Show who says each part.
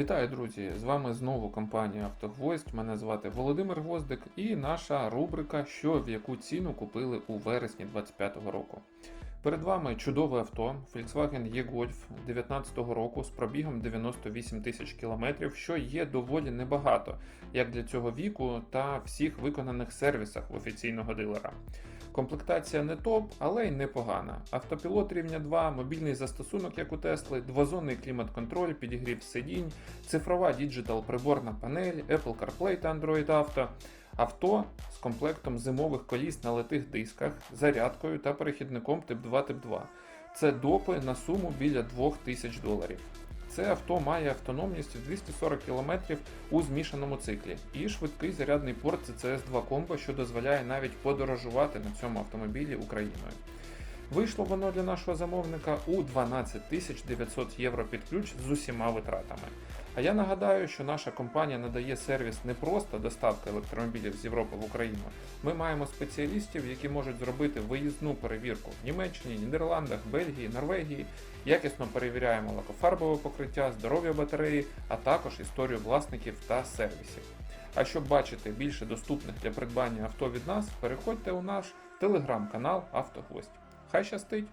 Speaker 1: Вітаю, друзі! З вами знову компанія Автогвоздь. Мене звати Володимир Гвоздик і наша рубрика Що в яку ціну купили у вересні 2025 року. Перед вами чудове авто Volkswagen E-Golf 2019 року з пробігом 98 тисяч кілометрів, що є доволі небагато, як для цього віку та всіх виконаних сервісах в офіційного дилера. Комплектація не топ, але й непогана. Автопілот рівня 2, мобільний застосунок, як у Тесли, двозонний клімат-контроль, підігрів сидінь, цифрова діджитал приборна панель, Apple CarPlay та Android Auto, авто з комплектом зимових коліс на литих дисках, зарядкою та перехідником тип 2 тип 2. Це допи на суму біля 2000 доларів. Це авто має автономність 240 км у змішаному циклі і швидкий зарядний порт CCS 2 Combo, що дозволяє навіть подорожувати на цьому автомобілі Україною. Вийшло воно для нашого замовника у 12 900 євро під ключ з усіма витратами. А я нагадаю, що наша компанія надає сервіс не просто доставки електромобілів з Європи в Україну. Ми маємо спеціалістів, які можуть зробити виїзну перевірку в Німеччині, Нідерландах, Бельгії, Норвегії. Якісно перевіряємо лакофарбове покриття, здоров'я батареї, а також історію власників та сервісів. А щоб бачити більше доступних для придбання авто від нас, переходьте у наш телеграм-канал Автогвоздь. Хай щастить!